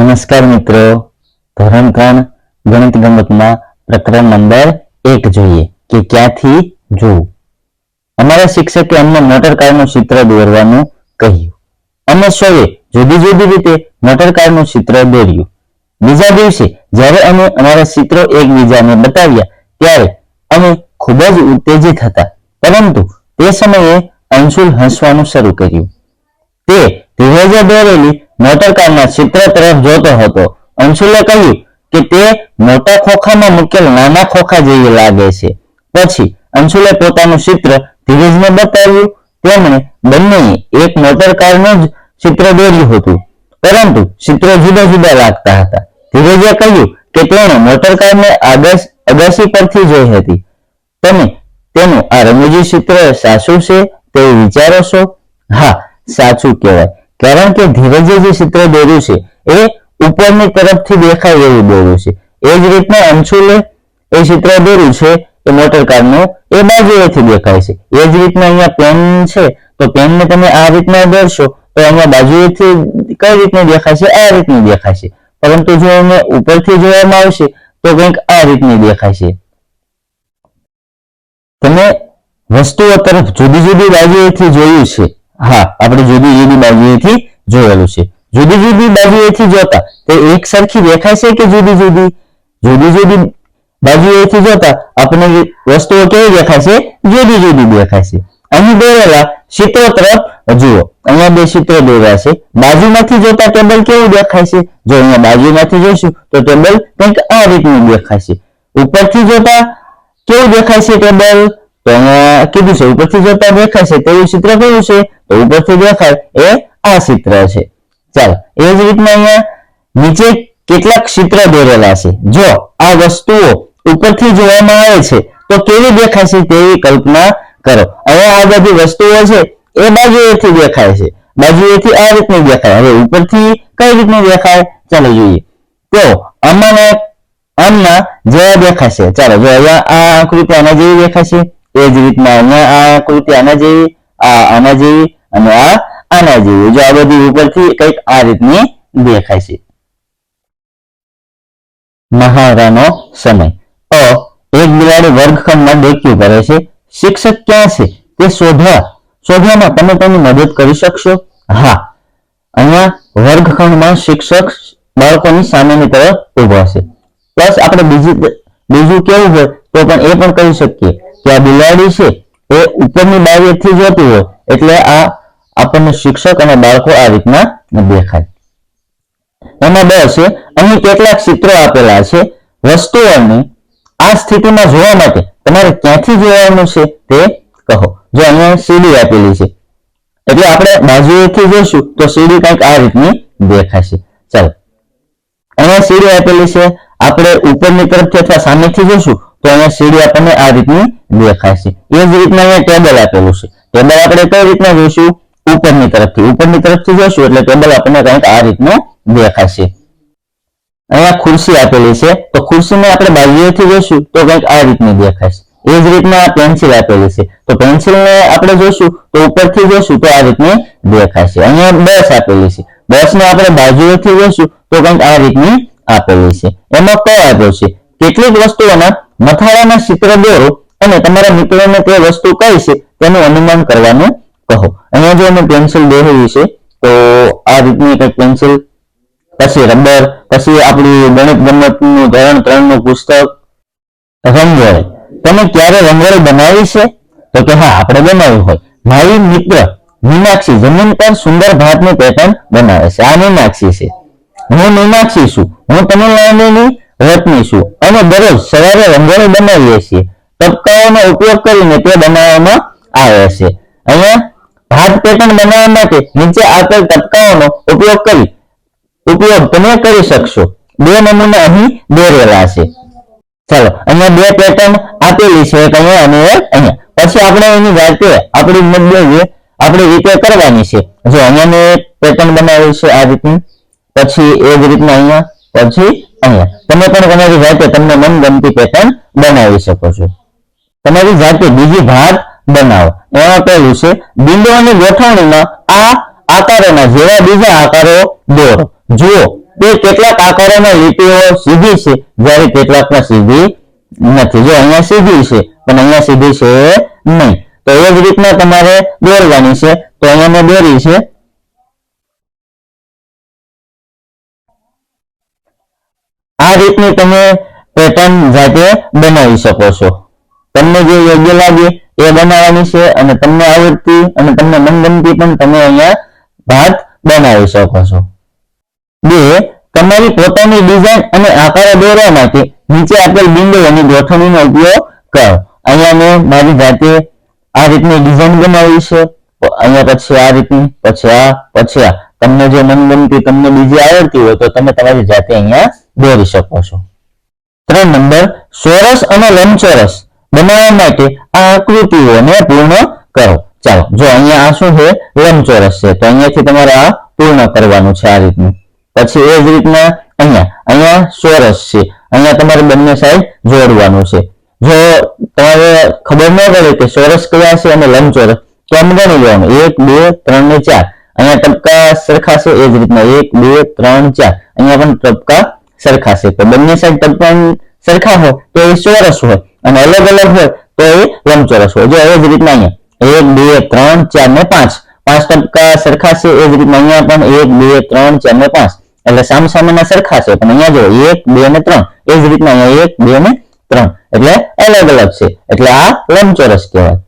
નમસ્કાર મિત્રો. ધોરણ ત્રણ ગણિત ગમતમાં પ્રકરણ નંબર એક જોઈએ કે ક્યાંથી જોવું? અમારા શિક્ષકે અમને મોટર કારનું ચિત્ર દોરવાનું કહ્યું. અમે સૌએ જુદી જુદી રીતે મોટર કારનું ચિત્ર દોર્યું. બીજા દિવસે જ્યારે અમે અમારા ચિત્રો એકબીજાને બતાવ્યા, ત્યારે અમે ખૂબ જ ઉત્તેજિત હતા. પરંતુ તે સમયે અંશુલ હસવાનું શરૂ કર્યું. તે ધીરજે દોરેલી મોટર કારના ચિત્ર તરફ જોતો હતો. અંશુલે કહ્યું કે તે મોટા ખોખામાં મૂકેલ નાના ખોખા જેવી લાગે છે. પછી અંશુલે પોતાનું ચિત્ર ધીરજને બતાવ્યું. તેમણે બંનેએ એક મોટરકારનું જ ચિત્ર દોર્યું હતું. પરંતુ ચિત્રો જુદા જુદા લાગતા હતા. ધીરજે કહ્યું કે તેણે મોટરકારને આગસ અગાસી પરથી જોઈ હતી. તમે તેનું આ રમૂજી ચિત્ર સાચું છે તેવું વિચારો છો? હા, સાચું કહેવાય. કારણ કે ધીરજે જે ચિત્ર દોર્યું છે, એ ઉપરની તરફથી દેખાય એવું દોર્યું છે. એ જ રીતના અંશુલે એ ચિત્ર દોર્યું છે, એ મોટર કારનું, એ બાજુએથી દેખાય છે. એ જ રીતના અહીંયા પેન છે, તો પેનને તમે આ રીતના દોરશો, તો અહીંયા બાજુએથી કઈ રીતની દેખાશે આ રીતની દેખાશે પરંતુ જો એને ઉપરથી જોવામાં આવશે, તો કંઈક આ રીતની દેખાશે તમે વસ્તુઓ તરફ જુદી જુદી બાજુએથી જોયું છે. હા, આપણે જુદી જુદી બાજુએથી જોયેલું છે. જુદી જુદી બાજુએથી જોતા, તે એક સરખી દેખાય છે કે જુદી જુદી? જુદી જુદી બાજુએથી જોતા, આપણને વસ્તુઓ કેવી દેખાય છે? જુદી જુદી દેખાય છે. અહીં દોરેલા ચિત્રો તરફ જુઓ. અહીંયા બે ચિત્રો દોર્યા છે. બાજુમાંથી જોતા ટેબલ કેવું દેખાય છે? જો અહીંયા બાજુમાંથી જોઈશું, તો ટેબલ કંઈક આ રીતનું દેખાય છે. ઉપરથી જોતા કેવું દેખાય છે ટેબલ? તો અહીંયા કીધું છે, ઉપરથી જોતા દેખાય છે તેવું ચિત્ર કયું છે? તો ઉપરથી દેખાય એ આ ચિત્ર છે. ચાલો, એ જ રીતના અહીંયા નીચે કેટલાક ચિત્ર દોરેલા છે. જો આ વસ્તુઓ ઉપરથી જોવામાં આવે છે, તો કેવી દેખાય છે તેવી કલ્પના કરો. હવે આ બધી વસ્તુઓ છે, એ બાજુએથી દેખાય છે. બાજુએથી આ રીતની દેખાય. હવે ઉપરથી કઈ રીતની દેખાય? ચાલો જોઈએ. તો આમાં આમના જેવા દેખાશે. ચાલો, જો અહીંયા આ આકૃતિ આના જેવી દેખાશે. એ જ રીતના અહીંયા આ આકૃતિ આના જેવી, આ આના જેવી અને આ આના જેવી. જો આ બધી ઉપરથી કંઈક આ રીતની દેખાય છે. મહારાનો સમય. અ, એક બિલાડી વર્ગખંડમાં ડેક્યું કરે છે. શિક્ષક ક્યાં છે? તે શોધવા. શોધવામાં તમે તેની મદદ કરી શકશો? હા. અહીંયા વર્ગખંડમાં શિક્ષક બાળકોની સામેની તરફ ઊભો છે. પ્લસ આપણે બીજી, બીજું કેવું હોય તો પણ એ પણ કહી શકીએ. કે આ બિલાડી છે, એ ઉપરની બારીથી જતી હોય, એટલે આ આપણને શિક્ષક અને બાળકો આ રીતના દેખાય. એમાં બે છે, અહીં કેટલાક ચિત્રો આપેલા છે, વસ્તુઓને આ સ્થિતિમાં જોવા માટે તમારે ક્યાંથી જોવાનું છે તે કહો. જો અહીંયા સીડી આપેલી છે, એટલે આપણે બાજુએથી જોઈશું તો સીડી કંઈક આ રીતની દેખાશે. ચાલો. અહીંયા સીડી આપેલી છે, આપણે ઉપરની તરફથી અથવા સામેથી જોઈશું તો અહીંયા સીડી આપણને આ રીતની દેખાશે એ જ રીતના અહીંયા ટેબલ આપેલું છે. ટેબલ આપણે કઈ રીતના જોઈશું? ઉપરની તરફથી. ઉપરની તરફથી જોઈશું એટલે ટેબલ આપણને કંઈક આ રીતનું દેખાશે અહીંયા ખુરશી આપેલી છે. તો ખુરશીને આપણે બાજુએથી જોઈશું તો કંઈક આ રીતની દેખાશે એ જ રીતના પેન્સિલ આપેલી છે. તો પેન્સિલને આપણે જોઈશું તો ઉપરથી જોઈશું તો આ રીતની દેખાશે અહીંયા બસ આપેલી છે. બસને આપણે બાજુએથી જોઈશું તો કંઈક આ રીતની આપેલી છે. એમાં કયો આપ્યો છે? કેટલીક વસ્તુઓના મથાળાના ચિત્ર દોરો અને તમારા મિત્રોને તે વસ્તુ કઈ છે તેનું અનુમાન કરવાનું કહો. અહીંયા જો અમે પેન્સિલ દોરેલી છે, તો આ રીતની કંઈક પેન્સિલ પછી રબર, પછી આપણું ગણિત ગમતનું ધોરણ ત્રણનું પુસ્તક, રંગોળી. તમે ક્યારે રંગોળી બનાવી છે? તો કે હા, આપણે બનાવ્યું હોય. મારી મિત્ર મીનાક્ષી જમીન પર સુંદર ભાતની પેટર્ન બનાવે છે. આ મીનાક્ષી છે. હું મીનાક્ષી છું. હું તમિલનાડુની વતની અમે દરરોજ સવારે રંગોળી બનાવીએ છીએ. ટપકાઓનો ઉપયોગ કરીને તે બનાવવામાં આવે છે. અહીંયા ભાત પેટર્ન બનાવવા માટે નીચે આપેલ ટપકાઓનો ઉપયોગ કરી, ઉપયોગ તમે કરી શકશો. બે નમૂના અહીં દોરેલા છે. ચાલો, અહીંયા બે પેટર્ન આપેલી છે એક અહીંયા અને એક અહીંયા. પછી આપણે એની જાતે આપણી મતલબ આપણી રીતે કરવાની છે. જો અહીંયા મેં પેટર્ન બનાવી છે આ રીતની, પછી એ જ રીતના અહીંયા, પછી અહીંયા. તમે પણ તમારી જાતે તમને મનગમતી પેટર્ન બનાવી શકો છો. તમારી જાતે બીજી ભાત બનાવો. એમાં પહેલું છે, બિંદુઓની ગોઠવણીમાં આ આકારોના જેવા બીજા આકારો દોરો. જુઓ તે કેટલાક આકારોમાં લીટીઓ સીધી છે, જ્યારે કેટલાકમાં સીધી નથી. જો અહીંયા સીધી છે, પણ અહીંયા સીધી છે નહીં. તો એ જ રીતના તમારે દોરવાની છે. તો અહીંયા મેં દોરી છે. આ રીતની તમે પેટર્ન જાતે બનાવી શકો છો. તમને જે યોગ્ય લાગે એ બનાવવાની છે અને તમને આવડતી અને તમને મનગમતી પણ તમે અહીંયા ભાત બનાવી શકો છો. બે, તમારી પોતાની ડિઝાઇન અને આકારો દોરવા માટે નીચે આપેલ બિંદુઓની ગોઠવણીનો ઉપયોગ કરો. અહીંયા મેં મારી જાતે આ રીતની ડિઝાઇન બનાવી છે. અહીંયા પછી આ રીતની, પછી આ પછી આ. તમને જે મનગમતી, તમને બીજી આવડતી હોય તો તમે તમારી જાતે અહીંયા દોરી શકો છો. ત્રણ નંબર, ચોરસ અને લંબચોરસ બનાવવા માટે આ આકૃતિઓને પૂર્ણ કરો. ચાલો, જો અહીંયા આ શું છે? લંબચોરસ છે. તો અહીંયાથી તમારે આ પૂર્ણ કરવાનું છે આ રીતનું. પછી એ જ રીતના અહીંયા અહીંયા ચોરસ છે. અહીંયા તમારે બંને સાઈડ જોડવાનું છે. જો તમારે ખબર ન પડે કે ચોરસ કયા છે અને લંબચોરસ તો આમ ગણી લેવાનું? એક, બે, ત્રણ ને ચાર. અહીંયા ટપકા સરખા છે એ જ રીતના. એક, બે, ત્રણ, ચાર. અહીંયા પણ ટપકા સરખા છે. તો બંને સાઈડ ટપકા સરખા હોય તો એ ચોરસ હોય અને અલગ અલગ હોય તો એ લંબચોરસ હોય. જો એ જ રીતના અહીંયા એક, બે, ત્રણ, ચાર ને પાંચ. પાંચ ટપકા સરખા છે, એ જ રીતના અહીંયા પણ એક, બે, ત્રણ, ચાર ને પાંચ. એટલે સામ સામેના સરખા છે. પણ અહીંયા જો એક, બે ને ત્રણ, એ જ રીતના અહીંયા એક, બે ને ત્રણ. એટલે અલગ અલગ છે. એટલે આ લંબચોરસ કહેવાય.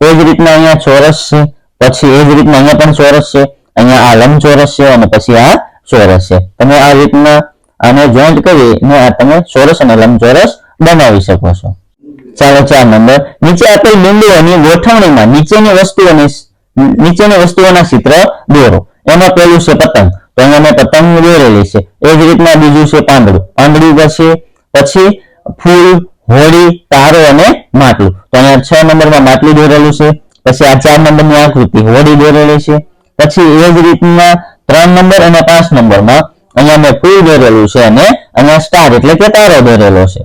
એ જ રીતના અહીંયા ચોરસ છે. પછી એ જ રીતના અહીંયા પણ ચોરસ છે. અહીંયા આ લંબચોરસ છે અને પછી આ ચોરસ છે. તમે આ રીતના આને જોઈન્ટ કરી ને આ તમે ચોરસ અને લંબચોરસ બનાવી શકો છો. ચાલો ચાર નંબર નીચે આપેલ બિંદુઓની ગોઠવણીમાં નીચેની વસ્તુઓની નીચેની વસ્તુઓના ચિત્ર દોરો. એમાં પહેલું છે પતંગ. તો અહીંયા મેં પતંગ દોરેલી છે. એ જ રીતના બીજું છે પાંદડું. પાંદડું પછી પછી ફૂલ હોળી તારો અને માટલું. તો અહીંયા છ નંબરમાં માટલું દોરેલું છે. પછી આ ચાર નંબરની આકૃતિ હોળી દોરેલી છે. પછી એ જ રીતના ત્રણ નંબર અને પાંચ નંબરમાં અહીંયા મેં ફૂલ દોરેલું છે અને અહીંયા સ્ટાર એટલે કે તારો દોરેલો છે.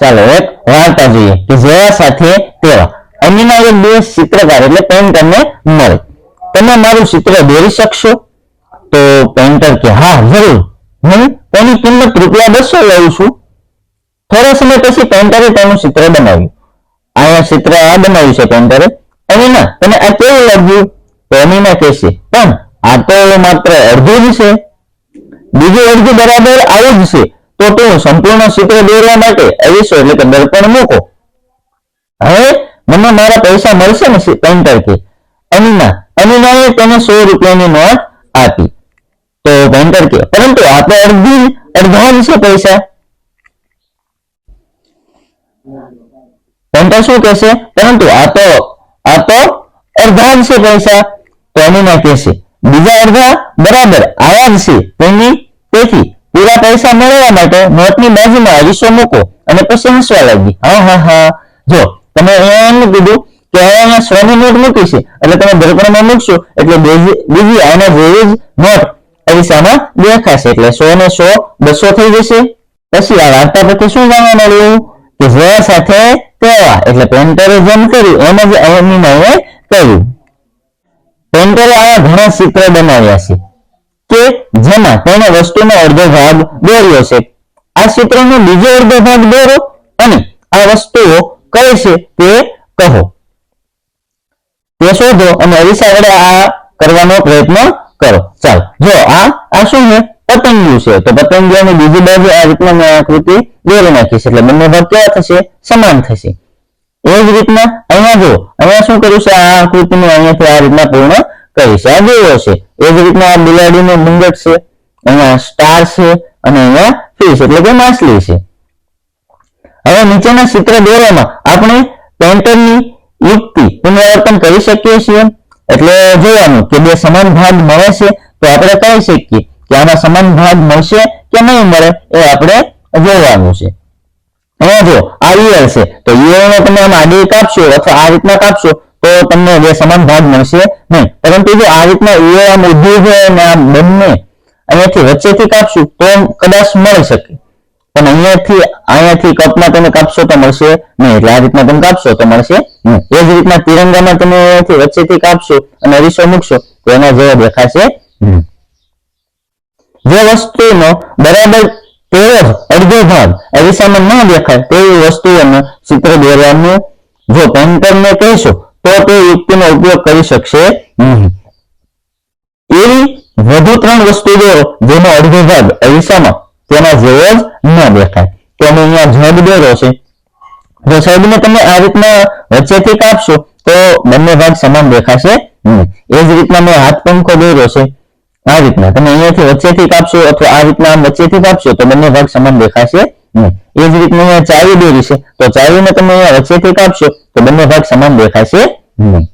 ચાલો એક વાર્તા જોઈએ કે જેવા સાથે તેવા. અહીંના એક બે ચિત્રકાર એટલે પેન્ટરને મળે. તમે મારું ચિત્ર દોરી શકશો? તો પેન્ટર કે, હા, જરૂર. હું તેની કિંમત રૂપિયા બસો લઉં છું. થોડા સમય પછી પેન્ટરે તેનું ચિત્ર બનાવ્યું. અહીંયા ચિત્ર આ બનાવ્યું છે પેન્ટરે અમીના તને આ કેવું લાગ્યું? તો અમીના કહેશે, પણ આ તો માત્ર અડધું જ છે. બીજું અડધું બરાબર આવું જ છે. તો તું સંપૂર્ણ ચિત્ર દોરવા માટે અવીસો એટલે કે દર્પણ મૂકો. હવે મને મારા પૈસા મળશે ને પેન્ટર કે અમીના અમીનાએ તેને સો રૂપિયાની નોટ આપી. તો પેન્ટર કે પરંતુ આ તો અડધી અડધા છે પૈસા. પેન્ટર શું કહેશે? પરંતુ આ તો આ તો અડધા છે પૈસા. તો અમીના કહેશે બીજા અડધા બરાબર આવા છે. તેની તેથી પૂરા પૈસા મેળવવા માટે નોટની બાજુમાં અરીસો મૂકો અને પછી હસવા લાગી. હા હા હા. જો, તમે એમ કીધું કે હવે અહીંયા સો ની નોટ મૂકી છે. એટલે તમે દર્પણમાં મૂકશો, એટલે બીજી આના જેવી જ નોટ અરીસામાં દેખાશે. એટલે સો ને સો, બસો થઈ જશે. પછી આ વાર્તા પરથી શું જાણવા મળ્યું? કે જ્યાં સાથે તેવા. એટલે પેન્ટરે જેમ કર્યું, એમ જ અમીનાએ કર્યું. પેન્ટરે આવા ઘણા ચિત્ર બનાવ્યા છે કે જેમાં તેણે વસ્તુનો અડધો ભાગ દોર્યો છે. આ ચિત્રનો બીજો અડધો ભાગ દોરો અને આ વસ્તુઓ કઈ છે તે કહો. તે શોધો અને અરીસા વડે આ કરવાનો પ્રયત્ન કરો. ચાલો, જો આ આ શું છે? પતંગિયું છે. તો પતંગિયાની બીજી બાજુ આ રીતના મેં આકૃતિ દોરી નાખી છે. એટલે બંને ભાગ કેવા થશે? સમાન થશે. એ જ રીતના અહીંયા જો અહીંયા શું કર્યું છે? આ આકૃતિને અહીંયાથી આ રીતના પૂર્ણ કરી છે. આ જેવો છે. એ જ રીતના આ બિલાડીનું મુંગટ છે. અહીંયા સ્ટાર છે અને અહીંયા ફિશ એટલે કે માછલી છે. હવે નીચેના ચિત્ર દોરવામાં આપણે પેન્ટરની યુક્તિ પુનરાવર્તન કરી શકીએ છીએ. એટલે જોવાનું કે બે સમાન ભાગ મળે છે તો આપણે કહી શકીએ કે આમાં સમાન ભાગ મળશે કે નહીં મળે એ આપણે જોવાનું છે. અહીંયા જો આ ઈયળ છે, તો ઈયળને તમે આમ આડી કાપશો અથવા આ રીતના કાપશો, તો તમને બે સમાન ભાગ મળશે નહીં. પરંતુ જો આ રીતના ઈયળ આમ ઊભી હોય અને આ બંને અહીંયાથી વચ્ચેથી કાપશું, તો કદાચ મળી શકે. પણ અહીંયાથી અહીંયાથી કપમાં તમે કાપશો તો મળશે નહીં. એટલે આ રીતના તમે કાપશો તો મળશે નહીં. એ જ રીતના તિરંગામાં તમે અહીંયાથી વચ્ચેથી કાપશો અને અરીસો મૂકશો, તો એના જેવો દેખાશે જે વસ્તુનો બરાબર તેવો જ અડધો ભાગ અરીસામાં ન દેખાય તેવી વસ્તુઓનું ચિત્ર દોરવાનું. જો પેન્ટરને કહેશો, તો તે યુક્તિનો ઉપયોગ કરી શકશે નહીં. એવી વધુ ત્રણ વસ્તુ દોરો જેનો અડધો ભાગ અરીસામાં તેના જેવો જ ન દેખાય. તો અમે અહીંયા જગ દોરો છે. જો સાહેબને તમે આ રીતના વચ્ચેથી કાપશો, તો બંને ભાગ સમાન દેખાશે નહીં. એ જ રીતના મેં હાથ પંખો દોર્યો છે. આ રીતના. તમે અહીંયાથી વચ્ચેથી કાપશો અથવા આ રીતના આમ વચ્ચેથી કાપશો તો બંને ભાગ સમાન દેખાશે નહીં. એ જ રીતના અહીંયા ચાવી દોરી છે. તો ચાવીને તમે અહીંયા વચ્ચેથી કાપશો તો બંને ભાગ સમાન દેખાશે નહીં.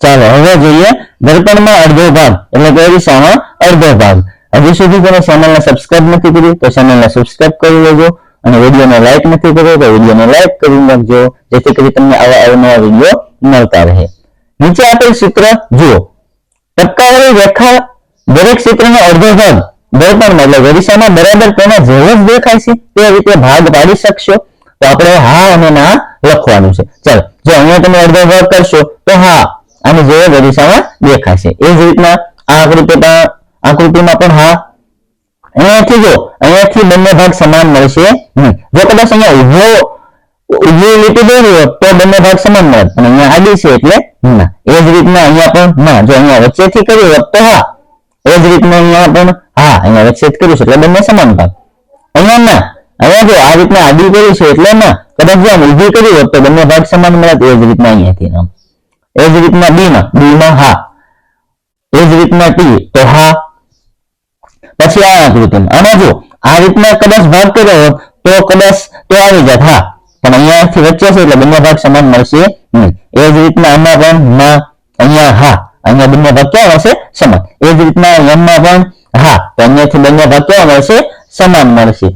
ચાલો, હવે જોઈએ દર્પણમાં અડધો ભાગ. એટલે કે અરીસામાં અડધો ભાગ. હજી સુધી તમે ચેનલને સબસ્ક્રાઇબ નથી કરી તો ચેનલને સબસ્ક્રાઇબ કરી લેજો અને વિડીયોને લાઈક નથી કર્યો તો વિડીયોને લાઈક કરી નાખજો. જેથી કરી તમને આવા અવનવા વીડિયો મળતા રહે. નીચે આપેલ ચિત્ર જુઓ. ટપકાવાળી રેખા દરેક ક્ષેત્રનો અડધો ભાગ દર્પણમાં, એટલે ગરીસામાં બરાબર તેના જેવો જ દેખાય છે, તે રીતે ભાગ પાડી શકશો. તો આપણે હા અને ના લખવાનું છે. ચાલો, જો અહીંયા તમે અડધો ભાગ કરશો, તો હા, આને જેવો ગરીસામાં દેખાશે એ જ રીતના આ આકૃતિ આકૃતિમાં પણ હા. અહીંયાથી જો, અહીંયાથી બંને ભાગ સમાન મળશે જો કદાચ અહીંયા ઊભો ઊભી લીટી દોરી હોત તો બંને ભાગ સમાન મળે. અને અહીંયા આડી છે એટલે ના. એ જ રીતના અહીંયા પણ ના. જો અહીંયા વચ્ચેથી કર્યું હોત તો હા. એ જ રીતના અહીંયા પણ હા, અહીંયા વચ્ચે કર્યું છે એટલે બંને સમાન ભાગ. અહીંયા ના. અહીંયા જો આ રીતના આડી કરી છે એટલે ના. કદાચ જો આમ ઊભી કરી હોત તો બંને ભાગ સમાન મળે એ જ રીતના અહીંયાથી આમ એ જ રીતના બી માં બી માં હા. એ જ રીતના ટી. તો હા. પછી આ આકૃતિમાં. આમાં જો આ રીતના કદાચ ભાગ કર્યો હોત તો કદાચ તો આવી જાત. હા. પણ અહીંયાથી વચ્ચે છે એટલે બંને ભાગ સમાન મળશે નહીં. એ જ રીતના આમાં પણ ના અહીંયા હા, અહીંયા બંને ભાગ કેવા મળશે? સમાન. એ જ રીતના યમમાં પણ હા, તો અહીંયાથી બંને ભાગ કેવા મળશે? સમાન મળશે.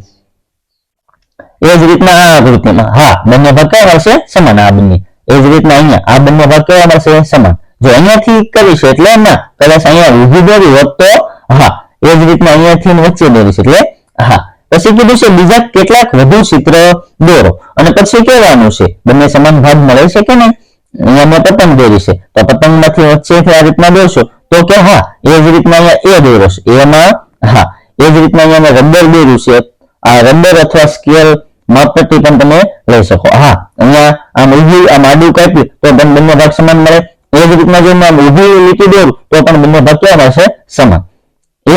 એ જ રીતના આ આકૃતિમાં હા, બંને ભાગ કેવા મળશે? સમાન આ બંને. એ જ રીતના અહીંયા આ બંને ભાગ કેવા મળશે? સમાન. જો અહીંયાથી કરીશ એટલે ના કદાચ અહીંયા ઊભી દોરી હોત તો હા, એ જ રીતના અહીંયાથી વચ્ચે દોરીશ એટલે હા પછી કીધું છે, બીજા કેટલાક વધુ ચિત્ર દોરો. અને પછી કહેવાનું છે, બંને સમાન ભાગ મળે છે કે નહીં? અહીંયા મેં પતંગ દોરી છે. તો પતંગમાંથી વચ્ચેથી આ રીતના દોરશો. તો કે હા, એ જ રીતના અહીંયા એ દોરો છે. એમાં, હા, એ જ રીતના અહીંયા રબર દોર્યું છે. આ રબર અથવા સ્કેલ માપપટ્ટી પણ તમે લઈ શકો. હા, અહીંયા આમ ઊભી, આમ આડું કાપ્યું, તો પણ બંને ભાગ સમાન મળે. એ જ રીતના જો આમ ઊભી લીટી દોરું, તો પણ બંને ભાગ કેવા મળશે સમાન.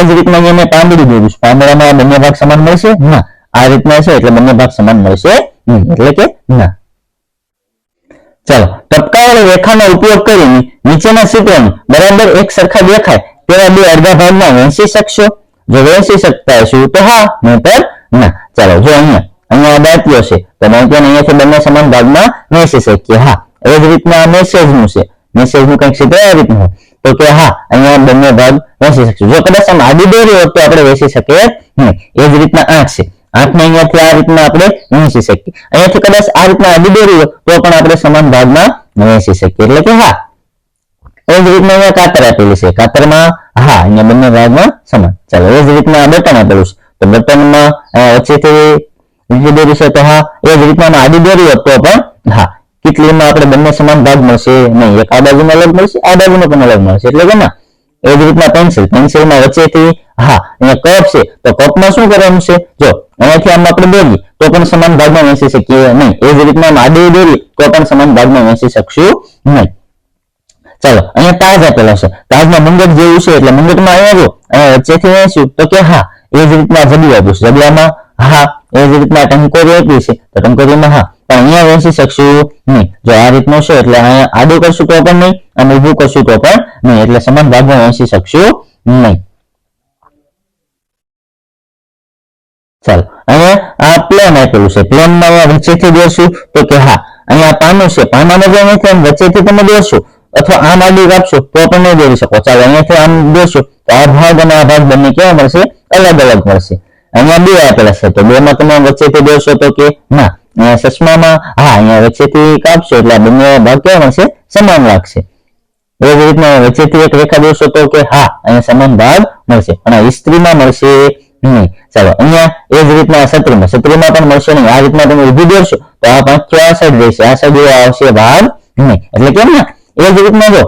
એ જ રીતના અહીંયા મેં પાંદડું દોર્યું છે. પાંદડામાં બંને ભાગ સમાન મળશે? ના. આ રીતના છે એટલે બંને ભાગ સમાન મળશે નહીં. એટલે કે ના. ચાલો, ટપકાવાળી રેખાનો ઉપયોગ કરીને નીચેના ચિત્રને બરાબર એક સરખા દેખાય તેવા બે અડધા ભાગમાં વહેંચી શકશો. જો વહેંચી શકતા હશો તો હા, નહીતર ના. ચાલો, જો અહીંયા અહીંયા દાંતીઓ છે તો દાંતીઓને અહીંયાથી બંને સમાન ભાગમાં વહેંચી શકીએ. હા, એ જ રીતના મેસેજનું છે. મેસેજનું કંઈક ચિત્ર આ રીતનું હોય. તો કે હા, અહીંયા બંને ભાગ વેચી શકશું. જો કદાચ આમ આડી દોરી હોત તો આપણે વેચી શકીએ નહીં. એ જ રીતના આંખ છે. આઠને અહીંયાથી આ રીતના આપણે વહેંચી શકીએ. અહીંયાથી કદાચ આ રીતના આડી દોરી હોય તો પણ આપણે સમાન ભાગમાં વહેંચી શકીએ. એટલે કે હા. એ જ રીતના અહીંયા કાતર આપેલી છે. કાતરમાં હા, અહીંયા બંને ભાગમાં સમાન. ચાલો, એ જ રીતના બટન આપેલું છે. તો બટનમાં વચ્ચેથી લીટી દોરી છે તો હા, એ જ રીતના આડી દોરી હોત તો પણ હા. કેટલીમાં આપણે બંને સમાન ભાગ મળશે નહીં. એક આ બાજુનો અલગ મળશે, આ બાજુનો પણ અલગ મળશે. એટલે કે ના એ જ રીતના પેન્સિલ પેન્સિલમાં વચ્ચેથી, હા, અહીંયા કપ છે. તો કપમાં શું કરવાનું છે? જો, અહીંયાથી આમ આપણે દોરીએ, તો પણ સમાન ભાગમાં વહેંચી શકીએ નહીં. એ જ રીતના આડી દોરીએ, તો પણ સમાન ભાગમાં વહેંચી શકશું નહીં. ચાલો, અહીંયા તાજ આપેલો છે. તાજમાં મુંગટ જેવું છે, એટલે મુંગટમાં અહીંયા જો, અહીંયા વચ્ચેથી વહેંચ્યું, તો કે હા, એ જ રીતના જડિયા આપ્યું છે. જબલામાં હા, એ જ રીતના ટંકોરી આપી છે. તો ટંકોરીમાં, હા પણ અહીંયા વહેંચી શકશું નહીં. જો આ રીતનું છે એટલે અહીંયા આડું કરશું તો પણ નહીં અને ઊભું કરશું તો પણ નહીં. એટલે સમાન ભાગમાં વહેંચી શકશું નહીં. ચાલો, અહીંયા આ પ્લેન આપેલું છે. પ્લેનમાં વચ્ચેથી દોરશું તો કે હા, અહીંયા પાનું છે. પાનામાં જો નથી આમ વચ્ચેથી તમે દોરશો અથવા આમ આડું કાપશો તો પણ નહીં દોરી શકો. ચાલો, અહીંયાથી આમ દોરશો તો આ ભાગ અને આ ભાગ બંને કેવા મળશે? અલગ અલગ મળશે. અહીંયા બે આપેલા છે. તો બે માં તમે વચ્ચેથી દોરશો તો કે ના. ચશ્મામાં હા, અહીંયા વચ્ચેથી કાપશો એટલે બંને ભાગ કેવા મળશે સમાન લાગશે એ રીતના વચ્ચેથી એક રેખા દોરશો તો કે હા, અહીંયા સમાન ભાગ મળશે. પણ ઇસ્ત્રીમાં મળશે નહીં. ચાલો, અહીંયા એ જ રીતના સત્રીમાં સત્રીમાં પણ મળશે નહીં. આ રીતના તમે ઊભી દોરશો તો આ પાંચ આ સાઈડ રહેશે. આ સાઈડ આવશે ભાગ નહીં. એટલે કેમ ને? એ જ રીતના જો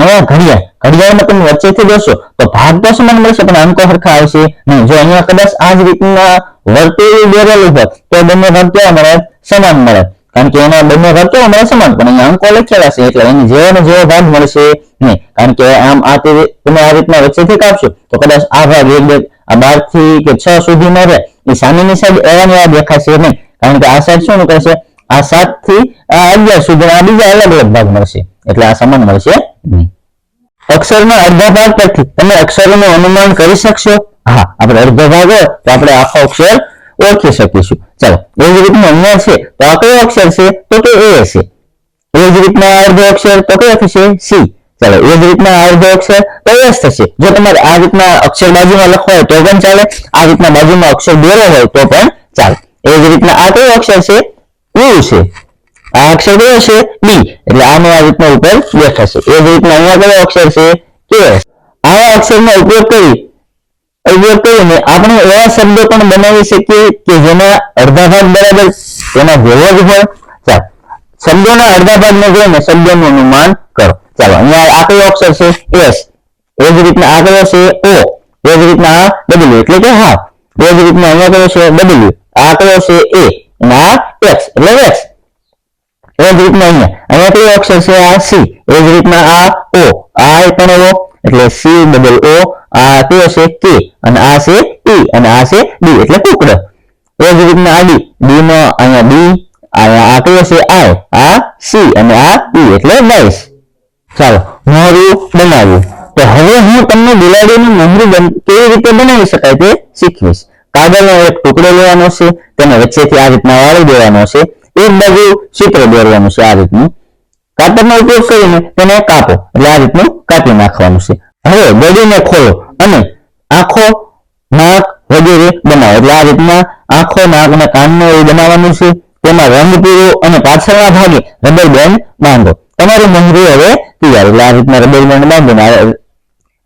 અહીંયા ઘડિયાળ. ઘડિયાળમાં તમે વચ્ચેથી જોશો તો ભાગ તો સમાન મળશે, પણ અંકો સરખા આવશે નહીં. જો અહીંયા કદાચ આ જ રીતના વર્તુળ દોરેલું હોય, તો બંને ભાગ કેવા મળે? સમાન મળે. કારણ કે એના બંને ભાગ કેવા મળે? સમાન. પણ અહીંયા અંકો લખેલા છે, એટલે એની જેવો ને જેવો ભાગ મળશે નહીં. કારણ કે આમ આ તમે આ રીતના વચ્ચેથી કાપશો, તો કદાચ આ ભાગ એક, બે, આ બારથી કે છ સુધી મળે એ સામેની સાઈડ એવા ને એવા દેખાશે નહીં. કારણ કે આ સાઈડ શું નીકળશે? આ સાતથી આ અગિયાર સુધી આ બીજા અલગ અલગ ભાગ મળશે. એટલે આ સમાન મળશે અક્ષરના અડધા ભાગ પરથી તમે અક્ષરોનું અનુમાન કરી શકશો? હા, આપણે અડધો ભાગ હોય તો આપણે આખો અક્ષર ઓળખી શકીશું. ચાલો, એ જ રીતના અહીંયા છે, તો આ કયો અક્ષર છે? તો કે એ હશે એ જ રીતના અડધો અક્ષર તો કયો થશે? સી. ચાલો, એ જ રીતના આ અડધો અક્ષર તો એસ થશે. જો તમારે આ રીતના અક્ષર બાજુમાં લખવા હોય તો પણ ચાલે, આ રીતના બાજુમાં અક્ષર દોરો હોય તો પણ ચાલે. એ જ રીતના આ કયો અક્ષર છે? યુ છે. આ અક્ષર કયો છે ડી એટલે આનો આ રીતના ઉપર દેખાશે. એ જ રીતના અહીંયા કયો અક્ષર છે? કે. આવા અક્ષરનો ઉપયોગ કરી, ઉપયોગ કરીને આપણે એવા શબ્દો પણ બનાવી શકીએ કે જેના અડધા ભાગ બરાબર તેના જેવો જ હોય. ચાલો. શબ્દોના અડધા ભાગને જોઈને શબ્દોનું અનુમાન કરો. ચાલો, અહીંયા આ કયો અક્ષર છે? એસ. એ જ રીતના આ કયો છે? ઓ. એ જ રીતના આ ડબલ્યુ એટલે કે હા. એ જ રીતના અહીંયા કયો છે? ડબલ્યુ આ કયો છે? એ. અને આ એક્સ એટલે એક્સ એ જ રીતના અહીંયા. અહીંયા કયો અક્ષર છે આ સી. એ જ રીતના આ ઓ. આ પણ ઓ. એટલે સી ડબલ ઓ આ કયો છે કે. અને આ છે ઈ અને આ છે ડી એટલે કુકડ. એ જ રીતના આ ડી ડી નો અહીંયા ડી અહીંયા આ કયો છે આઈ આ સી અને આ ઈ એટલે ડાઈસ ચાલો, મોરું બનાવ્યું તો હવે હું તમને બિલાડીનું મોહરું કેવી રીતે બનાવી શકાય તે શીખવીશ. કાગળનો એક ટુકડો લેવાનો છે, તેને વચ્ચેથી આ રીતના વાળી દેવાનો છે. એક બાજુ ચિત્ર દોરવાનું છે આ રીતનું. કાતરનો ઉપયોગ કરીને તેને કાપો. એટલે આ રીતનું કાપી નાખવાનું છે. હવે ગળીને ખોલો અને આંખો નાક વગેરે બનાવો. એટલે આ રીતના આંખો નાક અને કાનનો એવું બનાવવાનું છે. તેમાં રંગ પીવો અને પાછળના ભાગે રબર બેન્ડ બાંધો. તમારું મોહરી હવે તૈયાર. એટલે આ રીતના રબર બેન્ડ બાંધીને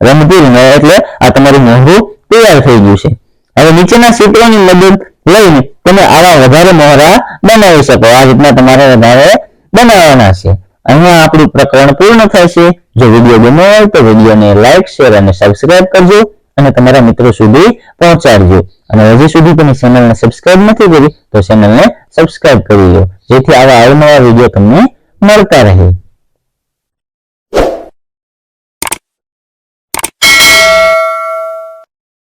રંગ પીરીને એટલે આ તમારી મોહરું તૈયાર થઈ ગયું છે. હવે નીચેના સૂત્રોની મદદ લઈને તમે આવા વધારે મોહરા બનાવી શકો. આ રીતના તમારે વધારે બનાવવાના છે. અહીંયા આપણું પ્રકરણ પૂર્ણ છે. જો વીડિયો ગમ્યો હોય તો વિડીયોને લાઈક, શેર અને સબસ્ક્રાઇબ કરજો અને તમારા મિત્રો સુધી પહોંચાડજો. અને હજી સુધી તમે ચેનલને સબસ્ક્રાઇબ નથી કરી તો ચેનલને સબસ્ક્રાઇબ કરી લો. જેથી આવા અવનવા વીડિયો તમને મળતા રહે.